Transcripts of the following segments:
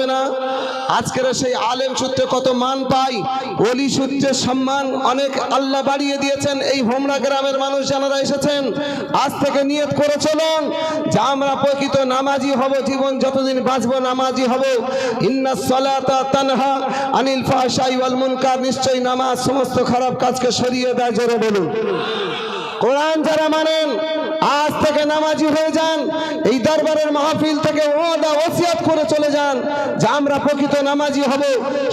হবে না। আজকের সেই আলেম সূত্রে কত মান পাই? অলি সূত্রে সম্মান অনেক আল্লাহ বাড়িয়ে দিয়েছেন। এই হোমরা গ্রামের মানুষ যারা এসেছেন, আজ থেকে নিয়ত করে চলুন যে আমরা প্রকৃত নামাজি হব, জীবন যতদিন বাঁচবো নামাজি হব। ইন্না সালাতা তানহা আনিল ফাহশাই ওয়াল মুনকার, নিশ্চয়ই নামাজ সমস্ত খারাপ কাজকে সরিয়ে দেয়, জোরে বলুন। কোরআন যারা মানেন আজ থেকে নামাজি হয়ে যান, এই দরবারের মাহফিল থেকে ওয়াদা, ওসিয়াত করে চলে যান, যে আমরা প্রকৃত নামাজি হব,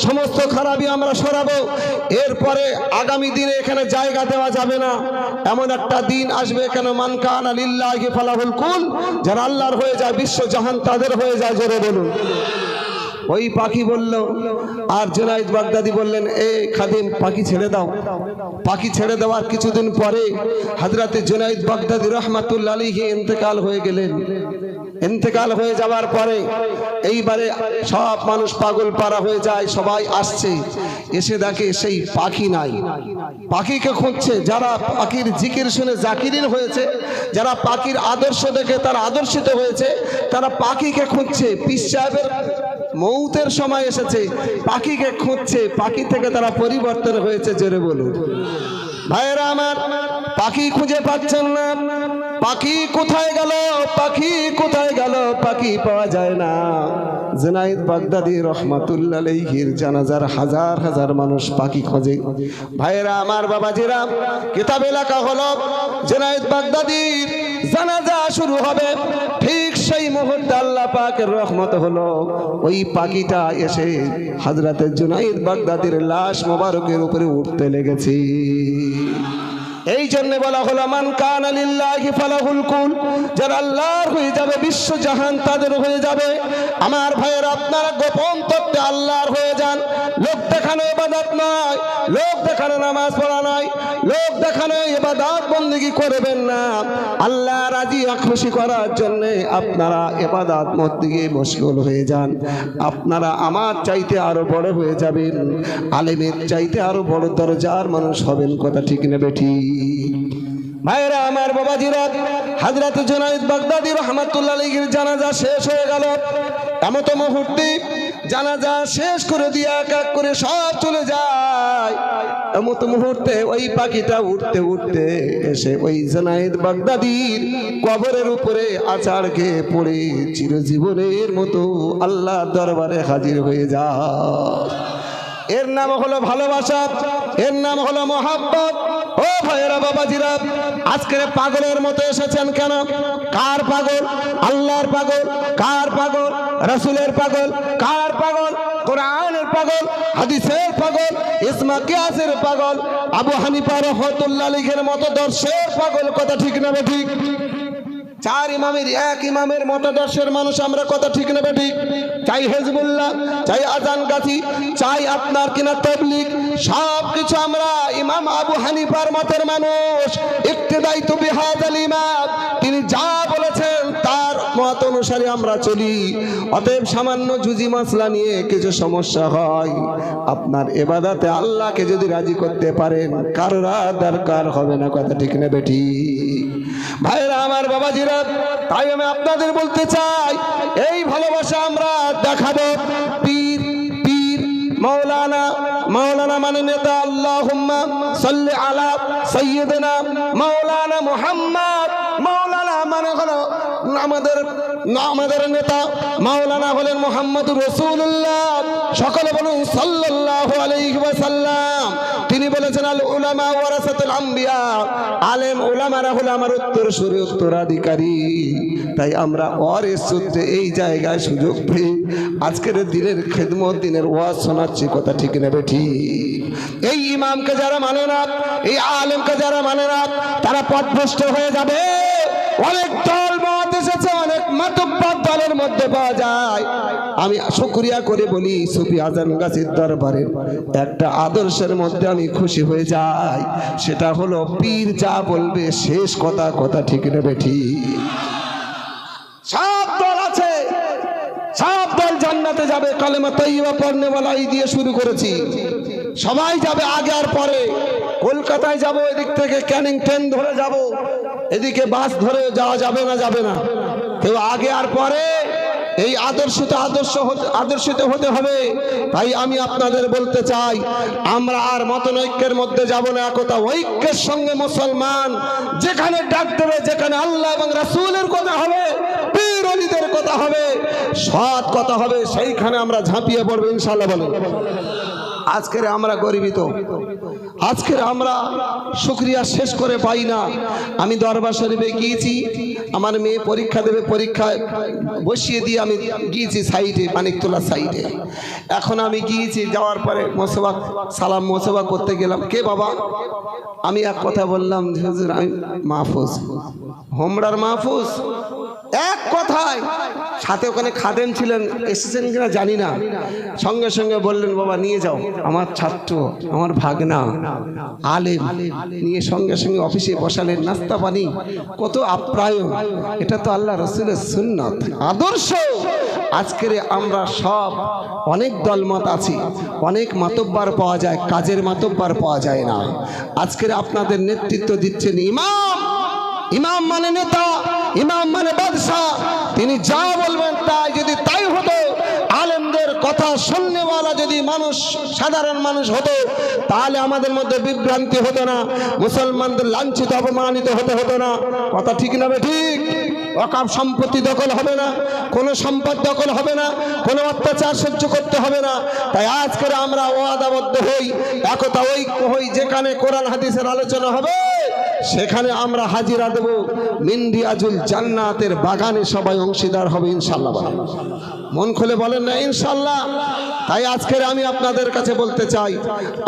সমস্ত খারাপই আমরা সরাবো। এরপরে আগামী দিনে এখানে জায়গা দেওয়া যাবে না। এমন একটা দিন আসবে কেন মান কান আলিল্লাহি ফালাহুল কুল, যারা আল্লাহর হয়ে যায়, বিশ্ব জাহান তাদের হয়ে যায়, জোরে বলুন। ওই পাখি বলল, আর জুনাইদ বাগদাদি বললেন, এ খাদিম, পাখি ছেড়ে দাও। পাখি ছেড়ে দেওয়ার কিছুদিন পরে হাজরাতে জুনাইদ বাগদাদি রহমাতুল্লা আলীকে ইন্তেকাল হয়ে গেলেন। ইন্তেকাল হয়ে যাওয়ার পরে এইবারে সব মানুষ পাগল পারা হয়ে যায়, সবাই আসছে। এসে দেখে সেই পাখি নাই। পাখিকে খুঁজছে, যারা পাখির জিকির শুনে জাকিরিন হয়েছে, যারা পাখির আদর্শ দেখে তারা আদর্শিত হয়েছে, তারা পাখিকে খুঁজছে। পিস সাহেবের মৌতের সময় এসেছে, পাখিকে খুঁজছে, পাখি থেকে তারা পরিবর্তন হয়েছে, জোরে বলুন। ভাইয়েরা আমার, পাখি খুঁজে পাচ্ছেন না। পাখি কোথায় গেল? পাখি কোথায় গেল? পাখি পাওয়া যায় না। জেনাইদ বাগদাদি রহমাতুল্লাহ জানাজার হাজার হাজার মানুষ পাখি খোঁজে। ভাইয়েরা আমার বাবা বাবাজিরা, কিতাব এলাকা হলো জেনাইদ বাগদাদির জানাজা শুরু হবে ঠিক সেই মুহূর্তে আল্লাহ পাকের রহমত হলো। ওই পাখিটা এসে হাজরাতের জুনাইদ বাগদাদির লাশ মোবারকের উপরে উঠতে লেগেছে। এই জন্য বলা হলো, মান কান আলিল্লাহি ফালাহুল কুল যারা আল্লাহর হয়ে যাবে, বিশ্ব জাহান তাদের হয়ে যাবে। আমার ভাইয়ের, আপনারা গোপন তত্ত্বে আল্লাহর হয়ে যান। লোক দেখানো ইবাদত নয়, লোক দেখানো নামাজ পড়া নয়, লোক দেখানো ইবাদত বন্দিগি করবেন না। আল্লাহ রাজি খুশি করার জন্য আপনারা ইবাদত মধ্যে মশগুল হয়ে যান। আপনারা আমার চাইতে আরও বড় হয়ে যাবেন। আলেমের চাইতে আরও বড় দরজার মানুষ হবেন, কথা ঠিক নেবে ঠিক? ভাইরা আমার বাবাজিরা, হাজরাত জুনাইদ বাগদাদি রহমাতুল্লাহ আলাইহির জানাজা শেষ হয়ে গেল। এমত মুহূর্তে জানাজা শেষ করে দিয়ে এক এক করে সব চলে যায়। এমত মুহূর্তে ওই পাখিটা উঠতে উঠতে এসে ওই জনাইদ বাগদাদির কবরের উপরে আচার খেয়ে পড়ে, চিরজীবনের মতো আল্লাহ দরবারে হাজির হয়ে যায়। এর নাম হলো ভালোবাসা, এর নাম হলো মহাব্বত। ও ভাইয়েরা, বাবাজিরা, আজকের পাগলের মতো এসেছেন কেন? কার পাগল? আল্লাহর পাগল? কার পাগল? রসুলের পাগল? কার পাগল? কোরআনের পাগল? হাদিসের পাগল? ইসমা কিয়াসের পাগল? আবু হানিফা রহমতুল্লাহ লিখের মতো দর্শের পাগল, কথা ঠিক না ঠিক? চার ইমামের এক ইমামের মতাদর্শের মানুষ, আমরা কথা ঠিক নেবে ঠিক চাই হেজবুল্লাহ, চাই আজান গাছি চাই আপনার কিনা তবলিক সব কিছু আমরা ইমাম আবু হানিফার মতের মানুষ। ইকতেদাই তো বিহাদ আল ইমাম, তিনি যা বলেছেন তার মত অনুসারে আমরা চলি। অতএব সামান্য জুজি মাসলা নিয়ে কিছু সমস্যা হয়। আপনার এবাদাতে আল্লাহকে যদি রাজি করতে পারেন, কারোরা দরকার হবে না, কথা ঠিক নেবে ঠিক ভাইরা আমার বাবাজিরা, তাই আমি আপনাদের বলতে চাই, এই ভালোবাসা আমরা দেখাবো। পীর পীর মৌলানা মৌলানা মানে নেতা আল্লাহ সাল্লি আলা সৈয়দনা মৌলানা মুহাম্মদ মৌলানা মানে হলো আমাদের আমাদের নেতা, মাওলানা হলেন মোহাম্মদ রসুল্লাহ সকলে বলুন সাল্লাল্লাহু আলাইহি ওয়াসাল্লাম। তিনি বলেছেন, আল উলামা ওয়ারাসাতুল আম্বিয়া। আলেম উলামারা হলো আমার উত্তরসূরি উত্তরাধিকারী। তাই আমরা ওয়ারের সূত্রে এই জায়গায় সুযোগ পেয়ে আজকের দিনের খেদমত, দিনের ওয়াজ শোনাচ্ছি, কথা ঠিক নেবে ঠিক। এই ইমামকে যারা মানে না, এই আলেমকে যারা মানে না, তারা পথভ্রষ্ট হয়ে যাবে। অনেক দল মত এসেছে, অনেক মাতব্বর দলের মধ্যে পাওয়া যায়। আমি শুক্রিয়া করে বলি সুফি আজান গাছির দরবারে, একটা আদর্শের মধ্যে আমি খুশি হয়ে যাই। সেটা হলো পীর যা বলবে শেষ কথা কথা ঠিক নেবে ঠিক। সব দল আছে, সব দল জান্নাতে যাবে। কালেমা তৈবা পড়নেওয়ালা এই দিয়ে শুরু করেছি। সবাই যাবে আগে আর পরে। কলকাতায় যাব এদিক থেকে ক্যানিং ট্রেন ধরে যাব। এদিকে বাস ধরে যাওয়া যাবে না যাবে না। কেউ আগে আর পরে এই আদর্শতে আদর্শ আদর্শিত হতে হবে। তাই আমি আপনাদের বলতে চাই, আমরা আর মতনৈক্যের মধ্যে যাব না, একতা ঐক্যের সঙ্গে মুসলমান, যেখানে ডাক দেবে, যেখানে আল্লাহ এবং রাসূলের কথা হবে পীর কথা হবে, সৎ কথা হবে, সেইখানে আমরা ঝাঁপিয়ে পড়ব ইনশাল্লাহ বলে আজকের আমরা গরিবিত। আজকের আমরা শুক্রিয়া শেষ করে পাই না। আমি দরবার শরীফে গিয়েছি, আমার মেয়ে পরীক্ষা দেবে, পরীক্ষায় বসিয়ে দিয়ে আমি গিয়েছি সাইডে, মানিকতলা সাইডে। এখন আমি গিয়েছি, যাওয়ার পরে মোসেবা সালাম মোসেবা করতে গেলাম। কে বাবা? আমি এক কথা বললাম আমি মাহফুজ। হোমরার মাহফুজ? এক কথায়। সাথে ওখানে খাদেম ছিলেন, এসেছেন কিনা জানি না। সঙ্গে সঙ্গে বললেন, বাবা, নিয়ে যাও। আমার ছাত্র, আমার ভাগনা, আলেম নিয়ে সঙ্গে সঙ্গে অফিসে বসালেন, নাস্তা পানি, কত আপ্রায়ণ। এটা তো আল্লাহ রসুলের সুন্নত। আদর্শ। আজকের আমরা সব অনেক দলমত আছি, অনেক মাতব্বার পাওয়া যায়, কাজের মাতব্বার পাওয়া যায় না। আজকের আপনাদের নেতৃত্ব দিচ্ছেন ইমাম। ইমাম মানে নেতা, ইমাম মানে বাদশাহ। তিনি যা বলবেন তাই যদি তাই হতো কথা শুননেওয়ালা যদি মানুষ, সাধারণ মানুষ হতো, তাহলে আমাদের মধ্যে বিভ্রান্তি হতো না, মুসলমানদের লাঞ্ছিত, অপমানিত হতে হতো না। কথা ঠিক না বে ঠিক? অকাপ সম্পত্তি দখল হবে না, কোনো সম্পদ দখল হবে না, কোনো অত্যাচার সহ্য করতে হবে না। তাই আজকের আমরা ওয়াদাবদ্ধ হই, একতা ঐক্য হই যেখানে কোরআন হাদিসের আলোচনা হবে, সেখানে আমরা হাজিরা দেব। মিন্দিয়াজুল জান্নাতের বাগানে সবাই অংশীদার হবে ইনশাল্লাহ। মন খুলে বলেন না ইনশাল্লাহ তাই আজকের আমি আপনাদের কাছে বলতে চাই,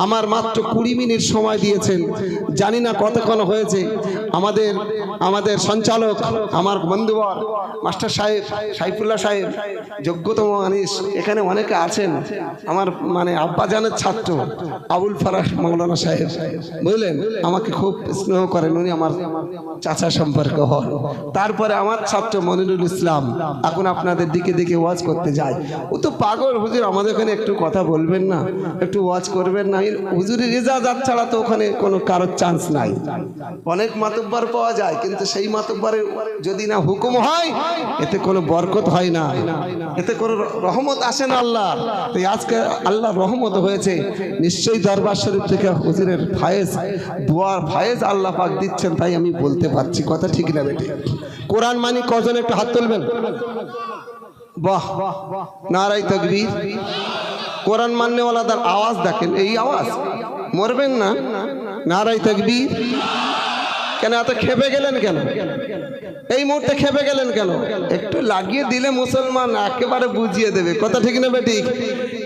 আমার মাত্র কুড়ি মিনিট সময় দিয়েছেন। জানি না কতক্ষণ হয়েছে। আমাদের আমাদের সঞ্চালক, আমার বন্ধুবর, মাস্টার সাহেব, সাইফুল্লাহ সাহেব, যোগ্যতম মানুষ এখানে অনেকে আছেন। আমার মানে আব্বাজানের ছাত্র, আবুল ফারাহ মৌলানা সাহেব। বুঝলেন? আমাকে খুব স্নেহ করেন, উনি আমার চাচা সম্পর্ক। হন তারপরে আমার ছাত্র মনিরুল ইসলাম, এখন আপনাদের দিকে দিকে ওয়াজ করতে যায়। ও তো পাগল, হুজুর, আমাদের ওখানে একটু কথা বলবেন না, একটু ওয়াজ করবেন না। হুজুরের রেজাজাত ছাড়া তো ওখানে কোনো কারোর চান্স নাই। অনেক মাতব্বার পাওয়া যায়, কিন্তু সেই মাতব্বরের যদি না হুকুম হয়, এতে কোনো বরকত হয় না। এতে কোনো রহমত আসে না আল্লাহ তাই আজকে আল্লাহ রহমত হয়েছে। নিশ্চয়ই দরবার শরীফ থেকে হুজুরের ফায়েজ দুয়ার ফায়েজ আল্লাহ পাক দিচ্ছেন, তাই আমি বলতে পারছি। কথা ঠিক না বেটে কোরআন মানি কজন একটু হাত তুলবেন? বাহ নারাই তকবীর। কোরআন মান্যওয়ালাদের আওয়াজ দেখেন এই আওয়াজ? মরবেন না? নারাই তকবীর। কেন, এত খেপে গেলেন কেন? এই মুহূর্তে খেপে গেলেন কেন? একটু লাগিয়ে দিলে মুসলমান একেবারে বুঝিয়ে দেবে। কথা ঠিক নেবে ঠিক?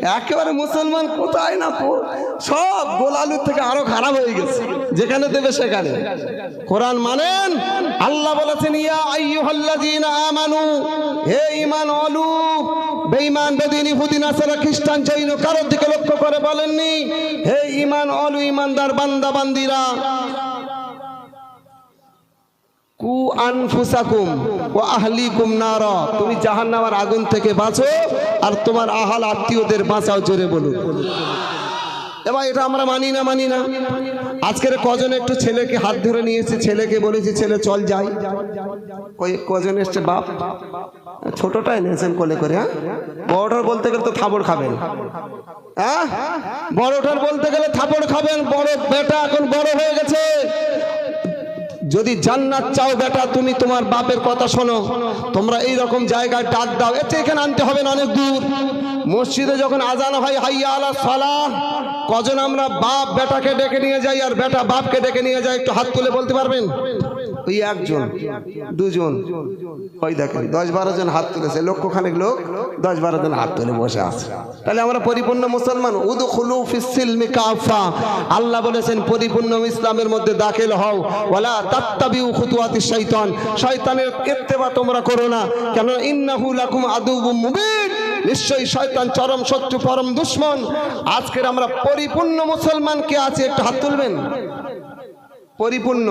একেবারে মুসলমান কোথায় না সব গোলালুর থেকে আরও খারাপ হয়ে গেছে। যেখানে দেবে সেখানে। কোরআন মানেন? আল্লাহ বলেছেন হে অলু বেদিন খ্রিস্টান কারোর দিকে লক্ষ্য করে বলেননি? হে ঈমান অলু ঈমানদার, বান্দা, বান্দিরা কু আনফুসাকুম ও আহলিকুম নারা। তুমি জাহান্নামের আগুন থেকে বাঁচো আর তোমার আহাল আত্মীয়দের বাঁচাও জোরে বলুন এবার এটা আমরা মানি না মানি না। আজকের কজন একটু ছেলেকে হাত ধরে নিয়েছে ছেলেকে বলেছি, ছেলে, চল যাই। কই- কজন এসছে, বাপ? ছোটটা এনেছেন কোলে করে হ্যাঁ? বড়টার বলতে গেলে তো থাবড় খাবেন। হ্যাঁ? বড়টার বলতে গেলে থাপড় খাবেন, বড় বেটা এখন বড় হয়ে গেছে। যদি জান্নাত চাও বেটা, তুমি তোমার বাপের কথা শোনো। তোমরা এই রকম জায়গায় ডাক দাও। এতে এখানে আনতে হবে না, অনেক দূর। মসজিদে যখন আজান হয়, হাইয়া আলা সালাহ, কজন আমরা বাপ বেটাকে ডেকে নিয়ে যাই আর বেটা বাপকে ডেকে নিয়ে যাই, একটু হাত তুলে বলতে পারবেন? ওই একজন, দুজন। ওই দেখেন, দশ বারো জন হাত তুলেছে। লক্ষ খানেক লোক দশ বারো জন হাত তুলে বসে আছে। তাহলে আমরা পরিপূর্ণ মুসলমান? উদু খুলু কাফা। আল্লাহ বলেছেন, পরিপূর্ণ ইসলামের মধ্যে দাখিল হও। ওয়ালা তাত্তাবিউ খুতুয়াতি শয়তান শয়তানের ইত্তেবা তোমরা করো না। কেন ইন্নাহু লাকুম আদুবুম মুবিন। নিশ্চয়ই শয়তান চরম শত্রু, পরম দুশ্মন। আজকের আমরা পরিপূর্ণ মুসলমান কে আছে? একটু হাত তুলবেন? পরিপূর্ণ।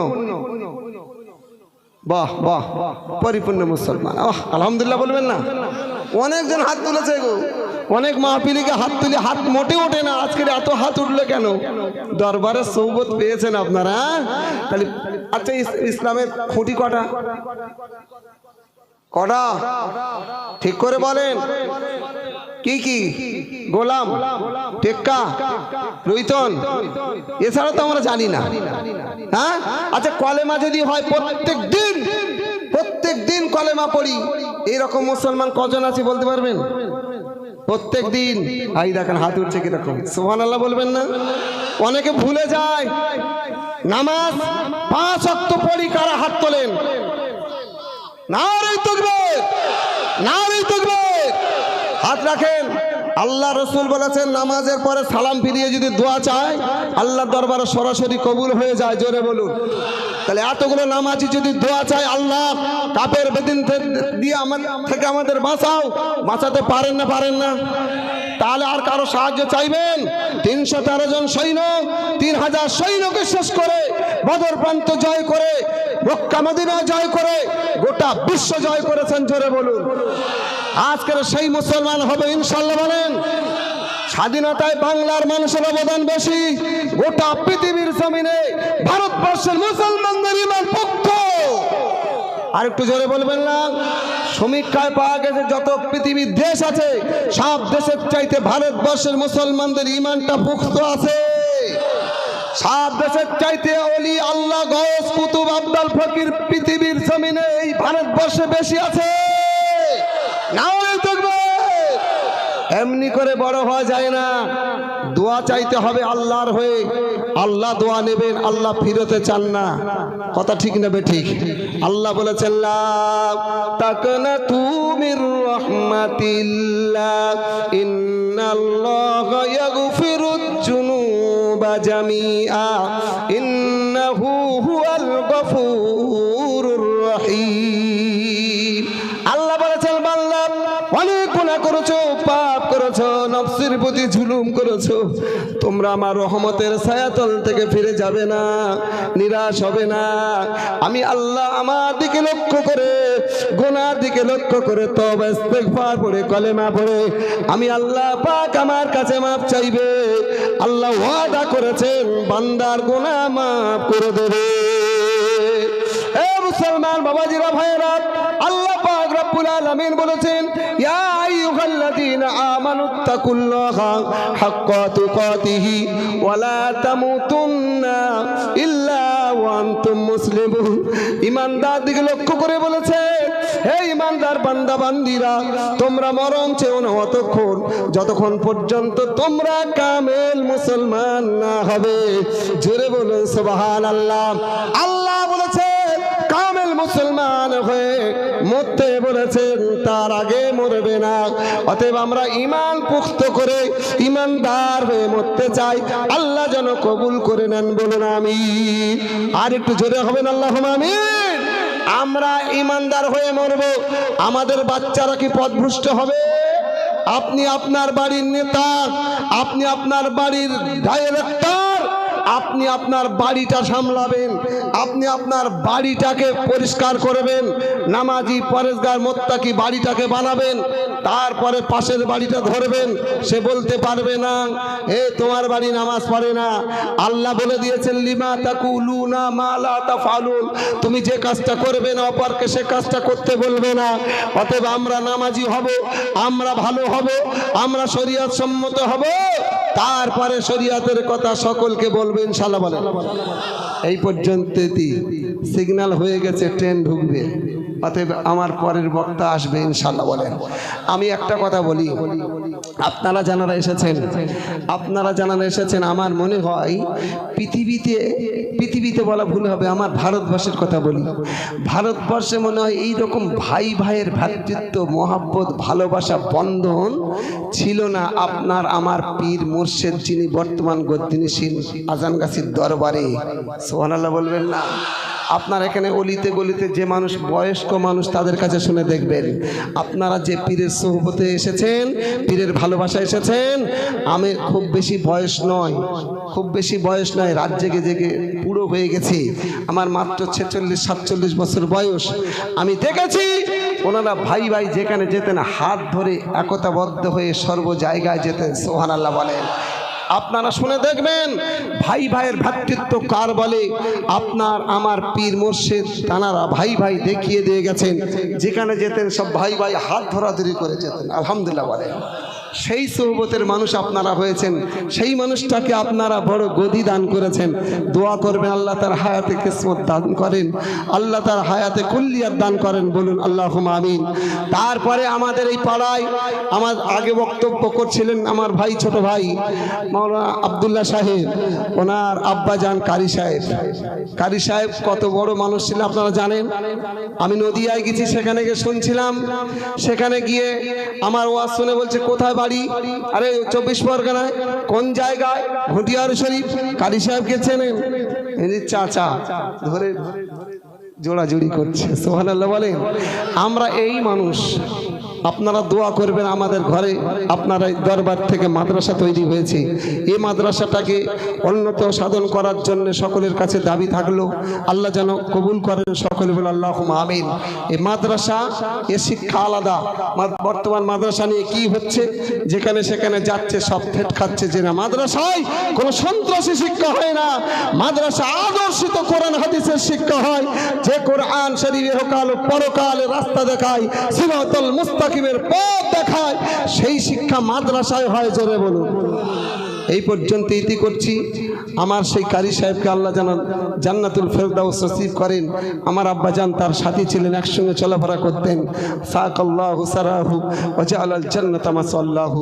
বাহ বাহ। পরিপূর্ণ মুসলমান। আহ, আলহামদুলিল্লাহ বলবেন না? অনেকজন হাত তুলেছে গো। অনেক মাহপিলিকে হাত তুলে হাত মোটে ওঠে না। আজকের এত হাত উঠল কেন? দরবারের সৌবত পেয়েছেন আপনারা হ্যাঁ? তাহলে আচ্ছা ইসলামের খুঁটি কটা? কটা ঠিক করে বলেন। কি কি? গোলাম, টেক্কা, রুইতন। এছাড়া তো আমরা জানি না। হ্যাঁ? আচ্ছা কলেমা যদি হয় প্রত্যেক দিন প্রত্যেক দিন কলেমা পড়ি। এইরকম মুসলমান কজন আছে বলতে পারবেন? প্রত্যেক দিন। আই, দেখেন, হাত উঠছে কীরকম। সোহান আল্লাহ বলবেন না? অনেকে ভুলে যায়। নামাজ পাঁচ অক্ত পড়ি কারা হাত তোলেন? নারী তকবীর নারী তকবীর। হাত রাখেন। আল্লাহ রসুল বলেছেন, নামাজের পরে সালাম ফিরিয়ে যদি দোয়া চায় আল্লাহ দরবারে সরাসরি কবুল হয়ে যায়, জোরে বলুন। তাহলে এতগুলো নামাজি যদি দোয়া চায়, আল্লাহ কাপের বেদিন দিয়ে আমাদের থেকে আমাদের বাঁচাও। বাঁচাতে পারেন না পারেন না। তাহলে আর কারও সাহায্য চাইবেন? তিনশো তেরো জন সৈন্য, তিন হাজার সৈন্যকে শেষ করে বদর প্রান্ত জয় করে মক্কা মদিনা জয় করে, গোটা বিশ্ব জয় করেছেন, জোরে বলুন। আজকের সেই মুসলমান হবে, ইনশাল্লাহ বলেন। স্বাধীনতায় বাংলার মানুষের অবদান বেশি, গোটা পৃথিবীর জমিনে ভারতবর্ষের মুসলমানদের ইমান পক্ষ। আর একটু জোরে বলবেন না, সমীক্ষায় পাওয়া গেছে, যত পৃথিবীর দেশ আছে, সব দেশের চাইতে ভারতবর্ষের মুসলমানদের ইমানটা পুখ্ত আছে। সব দেশের চাইতে অলি আল্লাহ গস কুতুব আব্দাল ফকির পৃথিবীর জমিনে এই ভারতবর্ষে বেশি আছে। এমনি করে বড় হওয়া যায় না। দোয়া চাইতে হবে আল্লাহর হয়ে। আল্লাহ দোয়া নেবেন, আল্লাহ ফিরতে চান না। কথা ঠিক নেবে ঠিক? আল্লাহ বলেছেন তাকনা তুমির রহমাতিল্লাহ, ইন্নাল্লাহ জুনুবা জামিআ ইন্নাহু হুয়াল গফুরুর রহিম। আল্লাহ বলেছেন বাংলা অনেক গুণা করেছ, পাপ করেছ, নফসির প্রতি ঝুলুম করেছ। তোমরা আমার রহমতের ছায়াতল থেকে ফিরে যাবে না, নিরাশ হবে না। আমি আল্লাহ আমার দিকে লক্ষ্য করে গোনার দিকে লক্ষ্য করে তবে ইস্তেগফার পড়ে, কলেমা পড়ে। আমি আল্লাহ পাক আমার কাছে মাপ চাইবে। আল্লাহ ওয়াদা করেছেন, বান্দার গুনাহ মাফ করে দেবে। এ মুসলমান বাবাজিরা, ভাইয়েরা, আল্লাহ পাক রব্বুল আলামিন বলেছেন, ইয়া আইয়ুহাল্লাযীনা আমানুত্তাকুল্লাহা হাক্কা তুকাতিহি ওয়া লা তামুতুন্না ইল্লা ওয়া আনতুম মুসলিমুন। ঈমানদার দিকে লক্ষ্য করে বলেছে হে ঈমানদার বান্দা বান্দিরা, তোমরা মরণ চেও না অতক্ষণ। যতক্ষণ পর্যন্ত তোমরা কামেল মুসলমান না হবে। জোরে বলুন, সুবহানাল্লাহ। আল্লাহ বলেছে, কামেল মুসলমান হয়ে মরতে বলেছেন, তার আগে মরবে না। অতএব আমরা ইমান পুখ্ত করে ইমানদার হয়ে মরতে চাই। আল্লাহ যেন কবুল করে নেন, বলুন আমি আর একটু জোরে হবেন আল্লাহ আমিন। আমরা ইমানদার হয়ে মরব। আমাদের বাচ্চারা কি পথভ্রষ্ট হবে? আপনি আপনার বাড়ির নেতা, আপনি আপনার বাড়ির ডাইরেক্টর আপনি আপনার বাড়িটা সামলাবেন, আপনি আপনার বাড়িটাকে পরিষ্কার করবেন, নামাজি পরেশগার মোত্তাকি বাড়িটাকে বানাবেন, তারপরে পাশের বাড়িটা ধরবেন, সে বলতে পারবে না, এ, তোমার বাড়ি নামাজ পড়ে না। আল্লাহ বলে দিয়েছেন, লিমা তাকুলুনা মালা তাফালুন তুমি যে কাজটা করবে না, অপরকে সে কাজটা করতে বলবে না। অতএব আমরা নামাজি হব, আমরা ভালো হব, আমরা শরীয়ত সম্মত হব। তারপরে শরিয়াতের কথা সকলকে বলবেন সালা বলেন। এই পর্যন্ত সিগন্যাল হয়ে গেছে ট্রেন ঢুকবে। অতএব আমার পরের বক্তা আসবে ইনশাল্লাহ বলেন। আমি একটা কথা বলি। আপনারা জানারা এসেছেন, আপনারা জানারা এসেছেন, আমার মনে হয় পৃথিবীতে পৃথিবীতে বলা ভুল হবে, আমার ভারতবর্ষের কথা বলি। ভারতবর্ষে মনে হয় এই রকম ভাই ভাইয়ের ভ্রাতৃত্ব, মহাব্বত, ভালোবাসা, বন্ধন ছিল না আপনার, আমার পীর মুর্শেদ যিনি বর্তমান গদ্দিনীশীল আজানগাছির দরবারে। সোহানাল্লাহ বলবেন না। আপনার এখানে অলিতে গলিতে যে মানুষ, বয়স্ক মানুষ তাদের কাছে শুনে দেখবেন। আপনারা যে পীরের সোহবতে এসেছেন, পীরের ভালোবাসা এসেছেন, আমি খুব বেশি বয়স নয়, খুব বেশি বয়স নয়, রাত জেগে জেগে পুরো হয়ে গেছি। আমার মাত্র ছেচল্লিশ, সাতচল্লিশ বছর বয়স। আমি দেখেছি, ওনারা ভাই ভাই যেখানে যেতেন, হাত ধরে একতাবদ্ধ হয়ে সর্ব জায়গায় যেতেন সোহান আল্লাহ বলেন। আপনারা শুনে দেখবেন, ভাই ভাইয়ের ভ্রাতৃত্ব কার বলে? আপনার, আমার পীর মোর্শেদ তানারা ভাই ভাই দেখিয়ে দিয়ে গেছেন। যেখানে যেতেন সব ভাই ভাই হাত ধরাধরি করে যেতেন। আলহামদুলিল্লাহ বলে। সেই সোহবতের মানুষ আপনারা হয়েছেন। সেই মানুষটাকে আপনারা বড় গদি দান করেছেন। দোয়া করবেন, আল্লাহ তার হায়াতে কিসমত দান করেন। আল্লাহ তার হায়াতে কুল্লিয়াত দান করেন, বলুন আল্লাহ আমিন। তারপরে আমাদের এই পাড়ায় আমার আগে বক্তব্য করছিলেন আমার ভাই, ছোট ভাই, মাওলানা আবদুল্লাহ সাহেব। ওনার আব্বাজান কারি সাহেব। কারি সাহেব কত বড় মানুষ ছিলেন আপনারা জানেন? আমি নদিয়ায় গেছি, সেখানে গিয়ে শুনছিলাম। সেখানে গিয়ে আমার ওয়াজ শুনে বলছে, কোথায় বাড়ি আরে চব্বিশ পরগনায় কোন জায়গায় ভুটিয়ার শরীফ কালী সাহেবকে চেনেন চাচা ধরে জোড়াজুড়ি করছে সোহান আল্লাহ বলেন আমরা এই মানুষ আপনারা দোয়া করবেন আমাদের ঘরে, আপনারা দরবার থেকে মাদ্রাসা তৈরি হয়েছে। এই মাদ্রাসাটাকে উন্নত সাধন করার জন্য সকলের কাছে দাবি থাকল। আল্লাহ যেন কবুল করেন সকলে বলে আল্লাহ আমিন। এই মাদ্রাসা, এ শিক্ষা আলাদা। বর্তমান মাদ্রাসা নিয়ে কি হচ্ছে? যেখানে সেখানে যাচ্ছে, সব ফেট খাচ্ছে যে না। মাদ্রাসায় কোনো সন্ত্রাসী শিক্ষা হয় না। মাদ্রাসা আদর্শিত কোরআন, হাদিসের শিক্ষা হয়। যে কোরআন শরীফ ইহকাল ও পরকালে রাস্তা দেখায়। সিরাতুল মুস্তাকিমের পথ দেখায় সেই শিক্ষা মাদ্রাসায় হয় জোরে বলুন। এই পর্যন্ত ইতি করছি। আমার সেই কারি সাহেবকে আল্লাহ যেন জান্নাতুল ফেরদাউস নসিব করেন। আমার আব্বাজান তার সাথী ছিলেন, একসঙ্গে চলাফেরা করতেন। সাক আল্লাহ সারাহু ওজালাল জান্নাত মাসাল্লাহু।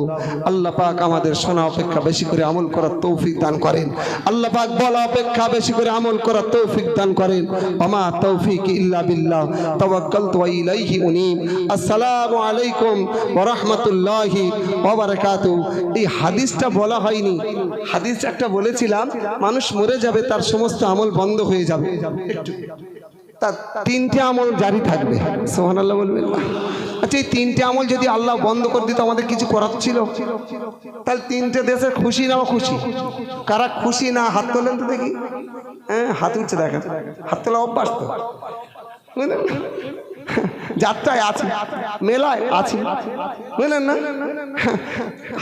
আল্লাহ পাক আমাদের শোনা অপেক্ষা বেশি করে আমল করার তৌফিক দান করেন। আল্লাহ পাক বলা অপেক্ষা বেশি করে আমল করার তৌফিক দান করেন। ওমা তৌফিক ইল্লা বিল্লাহ। তাওয়াক্কালতু ওয়া ইলাইহি উনীব। আসসালামু আলাইকুম ওয়া রাহমাতুল্লাহি ওয়া বারাকাতুহু। এই হাদিসটা বলা হয়নি হাদিস একটা বলেছিলাম, মানুষ মরে যাবে, তার সমস্ত আমল বন্ধ হয়ে যাবে। তার তিনটে আমল জারি থাকবে। সোহান আল্লাহ বলবেন আচ্ছা এই তিনটে আমল যদি আল্লাহ বন্ধ করে দিত, আমাদের কিছু করার ছিল? তাহলে তিনটে দেশের খুশি না খুশি কারা খুশি না, হাত তোলেন তো দেখি। হ্যাঁ হাত উঠছে দেখেন। হাত তোলা অভ্যাস তো। যাত্রায় আছে। মেলায় আছে। বুঝলেন না?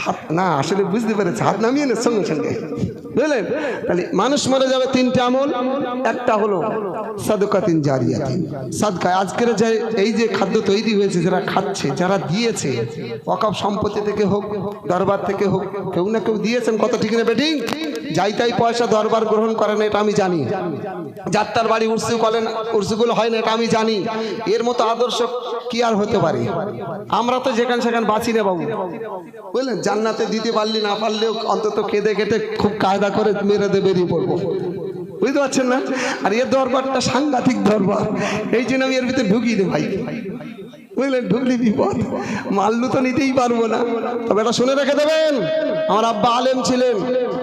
হাত না, আসলে বুঝতে পেরেছে। হাত নামিয়ে না, সঙ্গে সঙ্গে। বুঝলেন তাহলে মানুষ মরে যাবে তিনটা আমল। একটা হলো সাদকাতিন জারিয়াতিন। সাদকায় আজকের যে এই যে খাদ্য তৈরি হয়েছে, যারা খাচ্ছে, যারা দিয়েছে, অকাপ সম্পত্তি থেকে হোক, দরবার থেকে হোক, কেউ না কেউ দিয়েছেন কত ঠিক না বেটিং যাই তাই পয়সা দরবার গ্রহণ করেন এটা আমি জানি। যাত্রার বাড়ি উর্সু করেন, উর্সুগুলো হয় না, এটা আমি জানি। এর মতো আদর্শ কি আর হতে পারে? আমরা তো যেখানে সেখানে বাঁচি না বাবু। বুঝলেন? জান্নাতে দিতে পারলি, না পারলেও অন্তত কেঁদে কেটে খুব কায়দা করে মেরে দে বেরিয়ে পড়ব। বুঝতে পারছেন না? আর এর দরবারটা সাংঘাতিক দরবার। এই জন্য আমি এর ভিতরে ঢুকিয়ে দে ভাই। বুঝলেন ঢুকলি বিপদ। মাল্লু তো নিতেই পারব না। তবে এটা শুনে রেখে দেবেন। আমার আব্বা আলেম ছিলেন।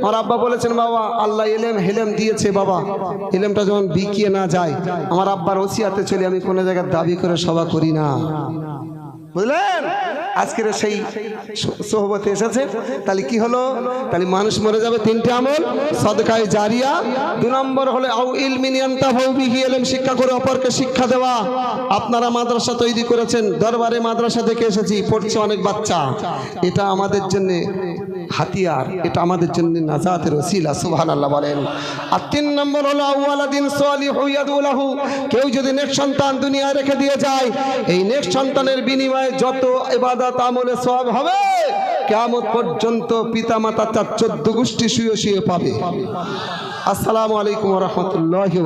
আমার আব্বা বলেছেন, বাবা, আল্লাহ এলেম, হেলেম দিয়েছে বাবা। এলেমটা যখন বিকিয়ে না যায়, আমার আব্বার ওসিয়াতে চলে আমি কোনো জায়গায় দাবি করে সভা করি না। বুঝলেন? আজকের সেই সোহবতে এসেছে। তাহলে কি হলো? তাহলে মানুষ মরে যাবে তিনটে আমল, সদকায় জারিয়া। দু নম্বর হলে আউ ইলমিনিয়ান্তা ভৌবিহি এলেম, শিক্ষা করে অপরকে শিক্ষা দেওয়া। আপনারা মাদ্রাসা তৈরি করেছেন, দরবারে মাদ্রাসা থেকে এসেছি, পড়ছে অনেক বাচ্চা। এটা আমাদের জন্য হাতিয়ার, এটা আমাদের জন্য নাজাতের ওসিলা সুবহান আল্লাহ বলেন। আর তিন নম্বর হলো আউয়ালাদিন সালিহু ইয়াদুলাহু, কেউ যদি নেক্সট সন্তান দুনিয়ায় রেখে দিয়ে যায়, এই নেক্সট সন্তানের বিনিময়ে যত ইবাদত আমলে সওয়াব হবে, কিয়ামত পর্যন্ত পিতা মাতা তার চোদ্দ গোষ্ঠী শুয়ে শুয়ে পাবে। আসসালামু আলাইকুম রাহমাতুল্লাহি